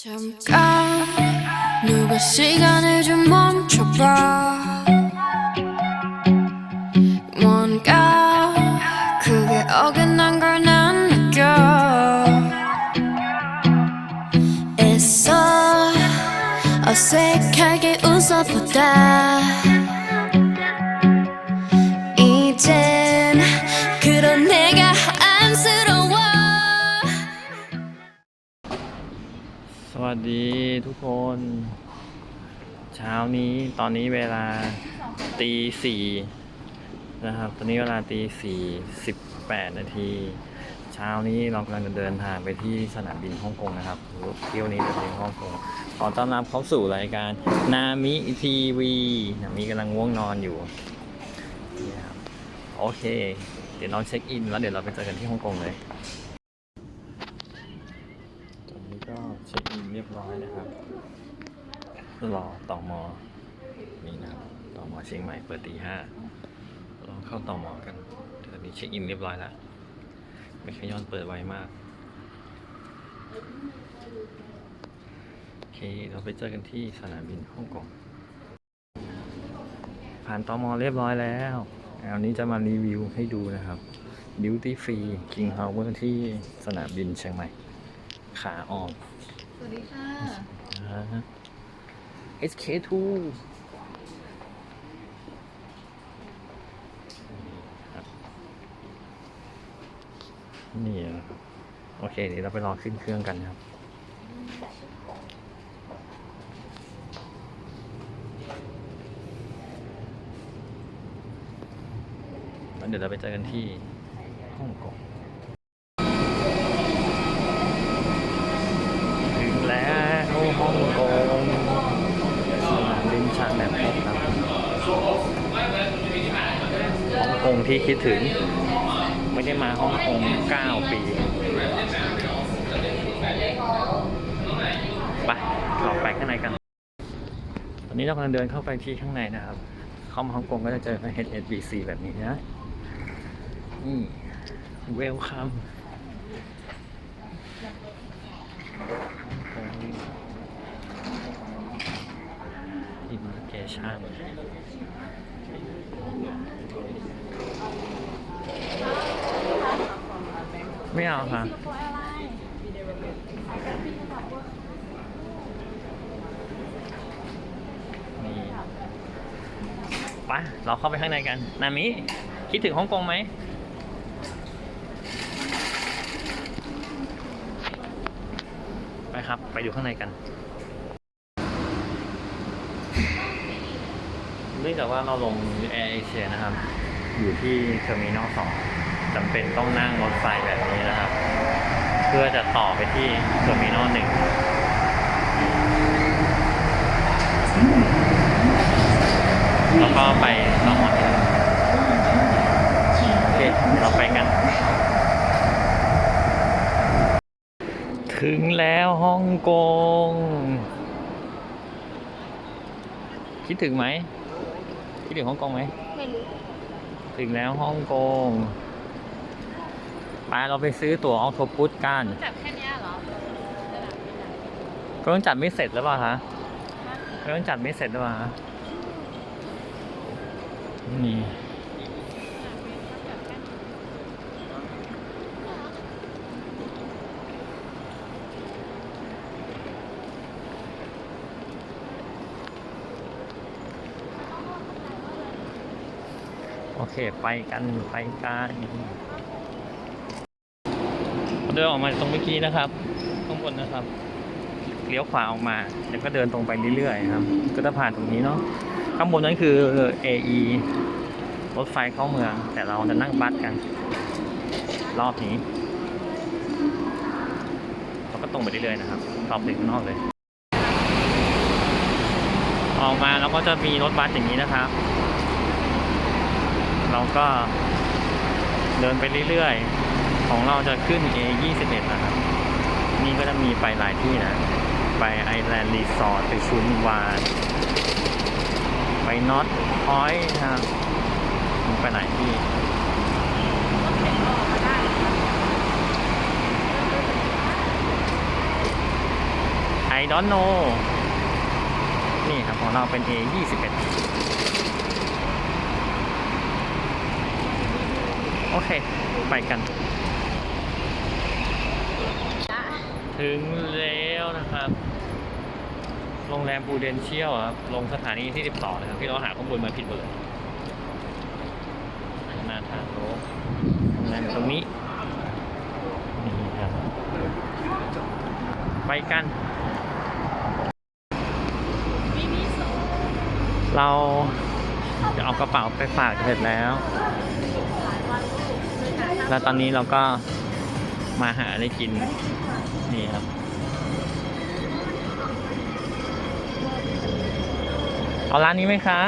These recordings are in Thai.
잠깐 누가 시간을 좀 멈춰봐. 뭔가 그게 어긋난 걸 난 느껴. 애써 어색하게 웃어보다 วัสดีทุกคน เช้านี้ตอนนี้เวลาตีสี่นะครับ ตอนนี้เวลาตีสี่สิบแปดนาที เช้านี้เรากำลังจะเดินทางไปที่สนามบินฮ่องกงนะครับเที่ยวนี้จะไปฮ่องกงขอต้อนรับเข้าสู่รายการนามิทีวีนามิกำลังง่วงนอนอยู่นะครับโอเค เดี๋ยวเราเช็คอิน แล้วเดี๋ยวเราไปเจอกันที่ฮ่องกงเลย ก็เช็คอินเรียบร้อยนะครับ รอต่อมอนี่นะครับต่อมอเชียงใหม่เปิดตีห้าเราเข้าต่อมอกันตอนนี้เช็คอินเรียบร้อยแล้วไม่ขย้อนเปิดไวมากโอเคเราไปเจอกันที่สนามบินฮ่องกงผ่านตอมอเรียบร้อยแล้วอันนี้จะมารีวิวให้ดูนะครับ Duty Free King Power ที่สนามบินเชียงใหม่ ขาออก สวัสดีค่ะนะฮะ SK2 ครับนี่นะครับ โอเค เดี๋ยวเราไปรอขึ้นเครื่องกันครับแล้วเดี๋ยวเราไปเจอกันที่ฮ่องกง ถึงแล้วฮ่องกงสนามบินชาแมนครับฮ่องกงที่คิดถึง ไม่ได้มาฮ่องกง9 ปีไปเราไปข้างในกัน ตอนนี้เรากำลังเดินเข้าไปที่ข้างในนะครับ เข้ามาฮ่องกงก็จะเจอ HSBC แบบนี้นะนี่เวลคัม อิ นเกชันไม่เอาค่ะนี่ไปเราเข้าไปข้างในกัน นามิ คิดถึงฮ่องกงไหมไปครับ ไปดูข้างในกัน เนื่อง จากว่าเราลงแอร์เอเชียนะครับ อยู่ที่เทอร์มินอลสองจำเป็นต้องนั่งรถไฟแบบนี้นะครับ เพื่อจะต่อไปที่เทอร์มินอลหนึ่งแล้วก็ไปต่อมอที่หนึ่งโอเคเราไปกัน ถึงแล้วฮ่องกง คิดถึงไหม คิดถึงฮ่องกงไหมไม่รู้ถึงแล้วฮ่องกงไปเราไปซื้อตั๋วออโตปุสกันจับแค่เนี้ยเหรอก็ต้องจัดไม่เสร็จหรือเปล่าคะก็ต้องจัดไม่เสร็จหรือเปล่าคะนี่ เคไปกันไปกันเดินออกมาตรงเมื่อกี้นะครับข้างบนนะครับเลี้ยวขวาออกมาแล้วก็เดินตรงไปเรื่อยๆครับ ก็จะผ่านตรงนี้เนาะข้างบนนั้นคือ AE รถไฟเข้าเมือง แต่เราจะนั่งบัสกัน รอบนี้เราก็ตรงไปเรื่อยๆนะครับรอบถึงข้างนอกเลย ออกมาแล้วก็จะมีรถบัสอย่างนี้นะครับ เราก็เดินไปเรื่อยๆ ของเราจะขึ้น A21 นะครับ นี่ก็จะมีไปหลายที่นะ ไปไอแลนด์รีสอร์ทไปชุนวานไปน็อตพอย์นะไปไหนที่ไอดอนโนนี่ครับของเราเป็น A21 เค ไปกัน ถึงแล้วนะครับ โรงแรมปูเดนเชียลครับ ลงสถานีที่ 12 นะครับ ที่เราหาข้อมูลมาผิดหมดเลยหน้าทางโลโรงแรมตรงนี้ นี่ครับ ไปกัน เราจะเอากระเป๋าไปฝากเสร็จแล้ว แล้วตอนนี้เราก็มาหาอะไรกิน นี่ครับ เอาร้านนี้ไหมคะ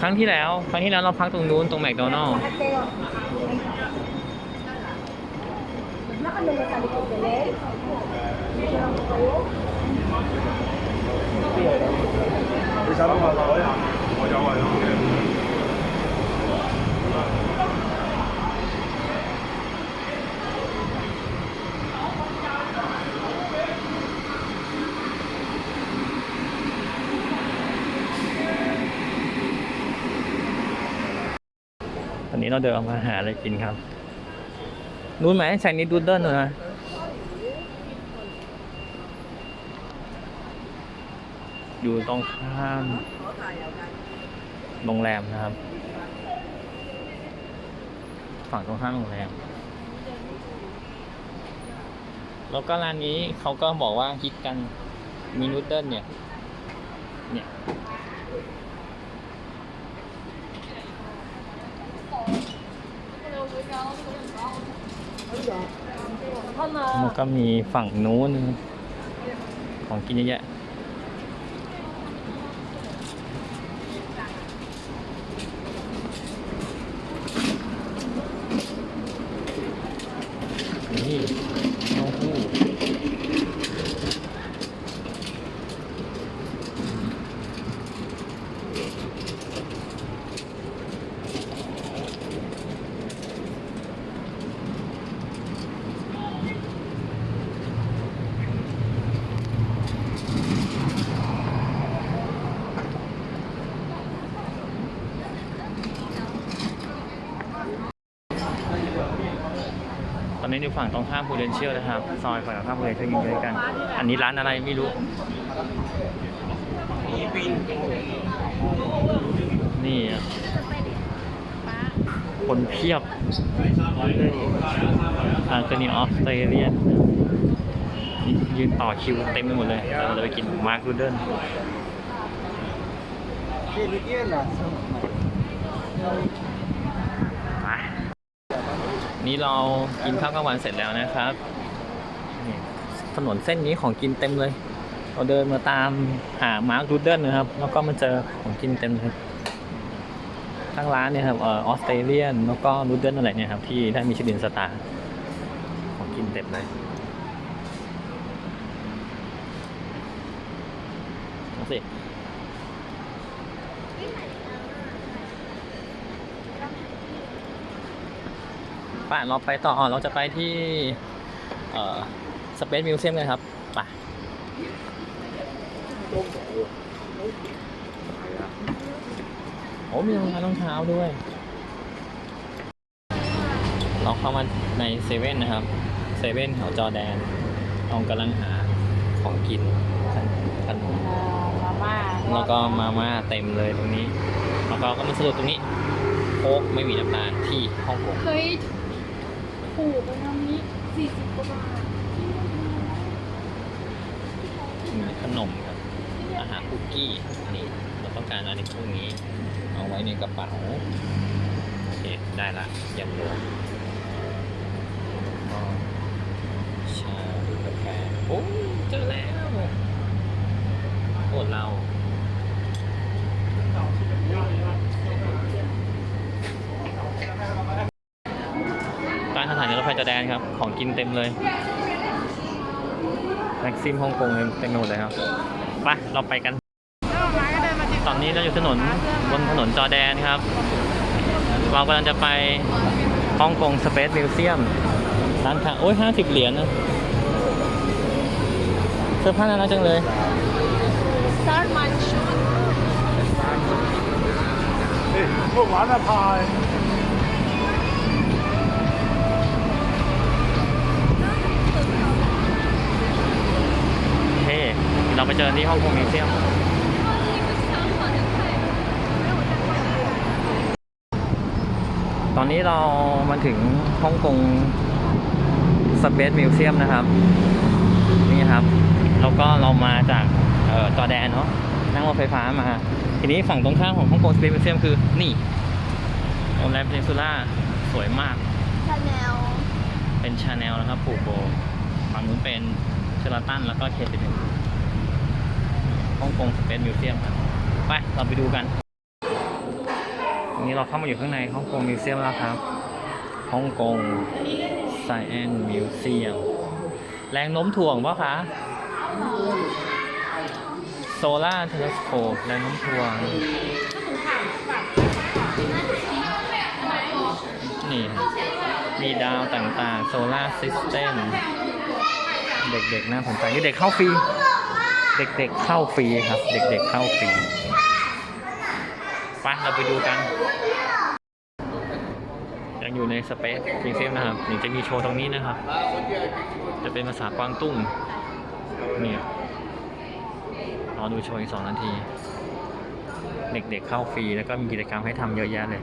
ครั้งที่แล้ว ครั้งที่แล้วเราพักตรงนู้นตรงแมคโดนัลล์ ตอนนี้เราเดินออกมาหาอะไรกินครับ นู้นไหมชายนิดดูเดิลนะ อยู่ตรงข้ามโรงแรมนะครับ ฝั่งตรงข้ามโรงแรม แล้วก็ร้านนี้เขาก็บอกว่าคิดกันมีนูเดิลเนี่ย เนี่ยมันก็มีฝั่งนู้นของกินเยอะแยะ นี่เต้าหู้ตอนนี้อยู่ ฝั่งตรงข้ามพูเรนเชียลนะครับ ซอยฝั่งตรงข้ามพูเรนเชียลยิงด้วยกัน อันนี้ร้านอะไรไม่รู้ นี่คนเพียบอาร์เจนีออสเตรเลียนยืนต่อคิวเต็มไปหมดเลย เราจะไปกินมาร์ครูเดิลมา นี่เรากินข้าวกลางวันเสร็จแล้วนะครับ ถนนเส้นนี้ของกินเต็มเลย เราเดินมาตามหามาร์ครูเดิลนะครับ แล้วก็มาเจอของกินเต็มเลยทั้งร้านเนี่ยครับออสเตรเลียนแล้วก็รูเดิลอะไรเนี่ยครับที่ได้มีชิลินสตาร์ของกินเต็มเลยสิ ป่ะเราไปต่อเราจะไปที่เอ่อสเปซมิวเซียมเลยครับไปโอ้มีรองเท้ารองเท้าด้วย เราเข้ามาในเซเว่นนะครับเซเว่นแถวจอร์แดนเรากำลังหาของกินขนมมาม่าแล้วก็มาม่าเต็มเลยตรงนี้ แล้วก็ก็มาสรุปตรงนี้โค้กไม่มีน้ำตาลที่ฮ่องกงเคยถู กไปน้ำนี้สี่สิบกว่าบาทมีขนมครับอาหารคุกกี้นี่เราต้องการอะไรพวกนี้ เอาไว้ในกระเป๋า โอเค ได้ละยังรวมยก็ชาหรือกาแฟโอ้ยเจอแล้วโอ้เราใต้สถานีรถไฟ จอแดนครับ ของกินเต็มเลย แม็กซิมฮ่องกงเต็มหมดเลยครับไปเราไปกัน ตอนนี้เราอยู่ถนนบนถนนจอแดนครับ เรากำลังจะไปฮ่องกงสเปซมิวเซียมร้านค้าโอ้ยห้าสิบเหรียญนะเสื้อผ้าน่ารักจังเลยเฮ้ยพวกหวานอะไร เราไปเจอที่ฮ่องกงมิวเซียมตอนนี้เรามาถึงฮ่องกงสเปซมิวเซียมนะครับ นี่ครับ แล้วก็เรามาจากเอ่อจอร์แดนเนาะนั่งรถไฟฟ้ามา ทีนี้ฝั่งตรงข้ามของฮ่องกงสเปซมิวเซียมคือนี่โรงแรมเพนซูล่าสวยมาก Chanel เป็นชาแนลนะครับผูกโบฝั่งนู้นเป็น เชลตันแล้วก็เคสิเป็นฮ่องกงสเปซมิวเซียมครับไปเราไปดูกันวันนี้เราเข้ามาอยู่ข้างในฮ่องกงมิวเซียมแล้วครับฮ่องกงไซแอนมิวเซียมแรงโน้มถ่วงปะคะโซล่าเทเลสโคปแรงโน้มถ่วง นี่ครับมีดาวต่างๆ โซลาร์ซิสเต็ม เด็กๆน่าสนใจนี่เด็กเข้าฟรีเด็กๆเข้าฟรีครับ เด็กๆเข้าฟรีไปเราไปดูกัน ยังอยู่ในสเปซมิวเซียมนะครับนี่จะมีโชว์ตรงนี้นะครับ จะเป็นภาษากวางตุ้งเนี่ยรอดูโชว์อีกสองนาที เด็กๆเข้าฟรีแล้วก็มีกิจกรรมให้ทำเยอะแยะเลย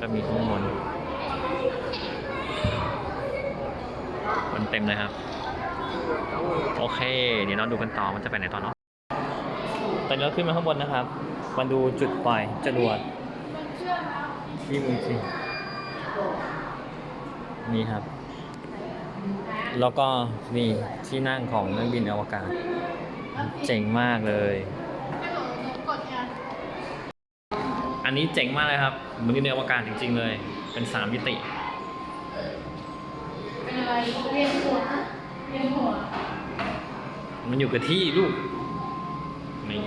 ก็มีข้างบนมันเต็มเลยครับ โอเค เดี๋ยวเราดูกันต่อมันจะไปไหนต่อเนาะตอนนี้เราขึ้นมาข้างบนนะครับ มาดูจุดปล่อยจรวดที่มุงซีนี่ครับ แล้วก็นี่ที่นั่งของนักบินอวกาศ เจ๋งมากเลย อันนี้เจ๋งมากเลยครับเหมือนอยู่ในอวกาศจริง ๆ เลย เป็นสามมิติ เป็นอะไรเวียนหัว เวียนหัวมันอยู่กับที่ลูกนี่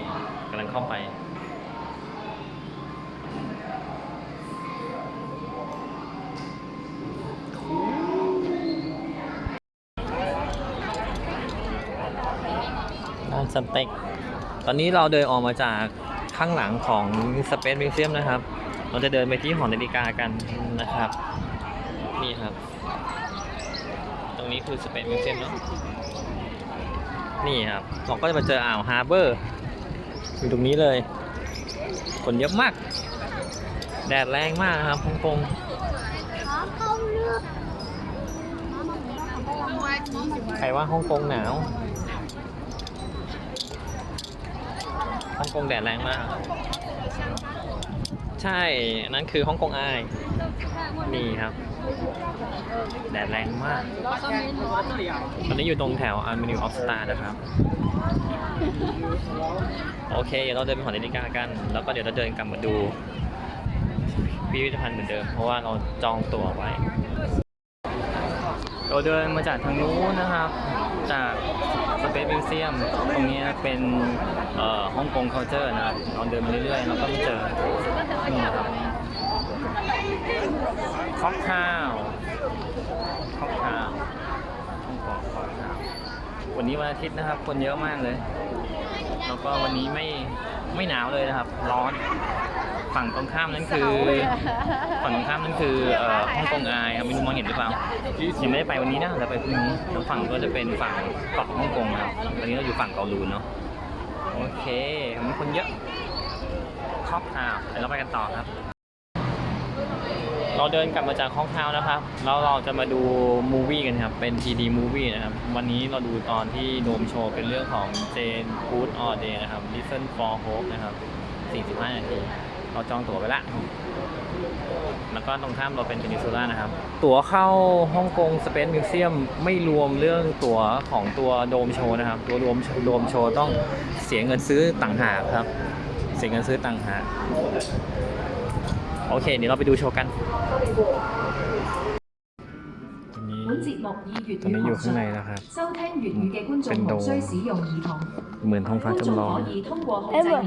กำลังเข้าไป ร้านสเต็ก ตอนนี้เราเดินออกมาจากข้างหลังของ Space Museum นะครับ เราจะเดินไปที่หอนาฬิกากันนะครับ นี่ครับ คือ Space Museum เนอะนี่ครับเราก็จะมาเจออ่าวฮาร์เบอร์อยู่ตรงนี้เลยคนเยอะมาก แดดแรงมากครับฮ่องกงใครว่าฮ่องกงหนาวฮ่องกงแดดแรงมาก ใช่ นั่นคือฮ่องกงอาย นี่ครับ แดดแรงมาก ตอนนี้อยู่ตรงแถว a r m e n u of Star นะครับ โอเค เดี๋ยวเราเดินไปหอนาฬิกากัน แล้วก็เดี๋ยวเราเดินกลับมาดูพิพิธภัณฑ์เหมือนเดิม เพราะว่าเราจองตั๋วไว้ เราเดินมาจากทางนู้นนะครับ จากสเปซมิวเซียม ตรงนี้เป็นเอ่อฮ่องกง culture นะครับเราเดินมาเรื่อยๆ แล้วก็มาเจอนี่นะครับ ค็อกข้าวค็อกข้าวฮ่องกงค็อกข้าววันนี้วันอาทิตย์นะครับ คนเยอะมากเลย แล้วก็วันนี้ไม่ไม่หนาวเลยนะครับ ร้อน ฝั่งตรงข้ามนั่นคือ ฝั่งตรงข้ามนั่นคือเอ่อฮ่องกงอายครับไม่รู้มองเห็นหรือเปล่ายังไม่ได้ไปวันนี้นะแต่ไปพรุ่งนี้แล้วฝั่งก็จะเป็นฝั่งเกาะฮ่องกงนะครับตอนนี้เราอยู่ฝั่งเกาลูนเนาะโอเคมีคนเยอะคอกทาวน์เดี๋ยวเราไปกันต่อครับ เราเดินกลับมาจากฮ่องท้านะครับ แล้วเราจะมาดูมูวี่กันครับ เป็น 3D มูวี่นะครับ วันนี้เราดูตอนที่โดมโชว์เป็นเรื่องของ Jane Good or Day นะครับ Listen for Hope นะครับ 45 นาที เราจองตั๋วไปละ แล้วก็ตรงข้ามเราเป็นเพนินซูล่านะครับ ตั๋วเข้าฮ่องกงสเปซมิวเซียมไม่รวมเรื่องตั๋วของตัวโดมโชว์นะครับ ตัวรวมโดมโชว์ต้องเสียเงินซื้อต่างหากครับ เสียเงินซื้อต่างหาก โอเคเดี๋ยวเราไปดูโชว์กันตอนนี้อยู่ข้างในนะครับ เป็นโดเหมือนท้องฟ้าจำลองเอเวอร์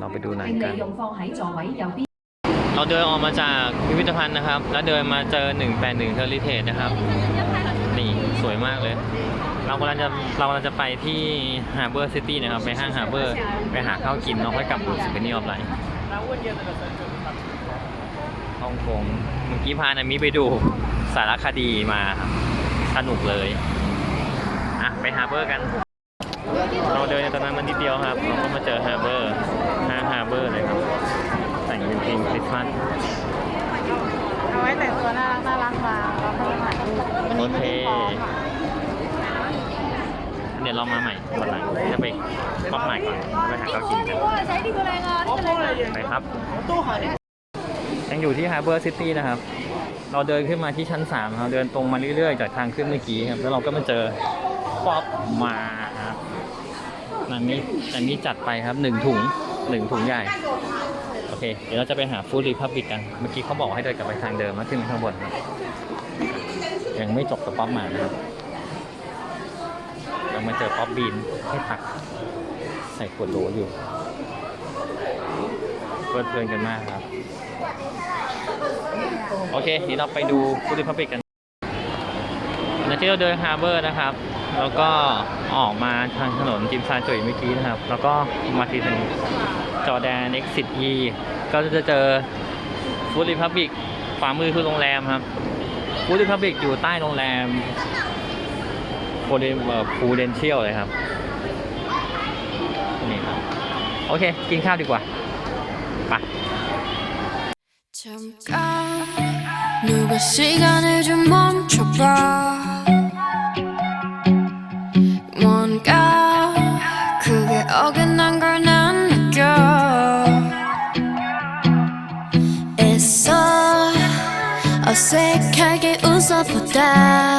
เราไปดูหนกันเราเดินออกมาจากพิพิธภัณฑ์นะครับ แล้วเดินมาเจอ 181เทอร์ลิเทสนะครับ นี่สวยมากเลย เรากำลังจะเรากำลังจะไปที่ฮาร์เบอร์ซิตี้นะครับ ไปห้างฮาร์เบอร์ ไปหาข้าวกินเนาะไว้กับบุสเปนี่ออฟไลน์ ฮ่องกงเมื่อกี้พานามิไปดูสารคดีมาครับสนุกเลย อะ ไปฮาร์เบอร์กัน เราเดินจากตรงนั้นมานิดเดียวครับ เราก็มาเจอฮาร์เบอร์ห้างฮาร์เบอร์เลยครับ แต่งเป็นธีมคริสต์มาสเอาไว้แต่งตัวน่ารักน่ารักมาแล้วก็ถ่ายรูปวันโอนี้ไม่เคได้พอค่ะ เดี๋ยวเรามาใหม่วันหลังจะไปป๊อปใหม่ก่อนไปหาข้าวกินกันไปครับยังอยู่ที่ฮาร์เบอร์ซิตี้นะครับ เราเดินขึ้นมาที่ชั้น3ครับเดินตรงมาเรื่อยๆ จากทางขึ้นเมื่อกี้ครับ แล้วเราก็มาเจอป๊อปมาครับนันนี้อันนี้จัดไปครับหนึ่งถุงหนึ่งถุงใหญ่ โอเค เดี๋ยวเราจะไปหาฟู้ดรีพับบิกกัน เมื่อกี้เขาบอกให้เดินกลับไปทางเดิมแล้วขึ้นไปข้างบนครับยังไม่จบกับป๊อปมานะครับ เรามาเจอป๊อปบีนให้ตักใส่ขวดโหลอยู่เพลิดเพลินกันมากครับ โอเคเดี๋ยวเราไปดูฟูด r ีพับ i ิกกันหลังจากที่เราเดินฮาร์เบอร์นะครับ แล้วก็ออกมาทางถนนจิมซาจุยเมื่อกี้นะครับ แล้วก็มาที่ถนนจอแดนเอ็กซิ E ก็จะเจอฟูด r ีพับ i ิกขวามือคือโรงแรมครับฟูด r ีพับ i ิกอยู่ใต้โรงแรม โพเดพูเดนเชียลเลยครับ นี่ครับ โอเค กินข้าวดีกว่า ไป 잠깐 누가 시간을 좀 멈춰봐 뭔가 그게 어긋난 걸 난 느껴 애써 어색하게 웃어보다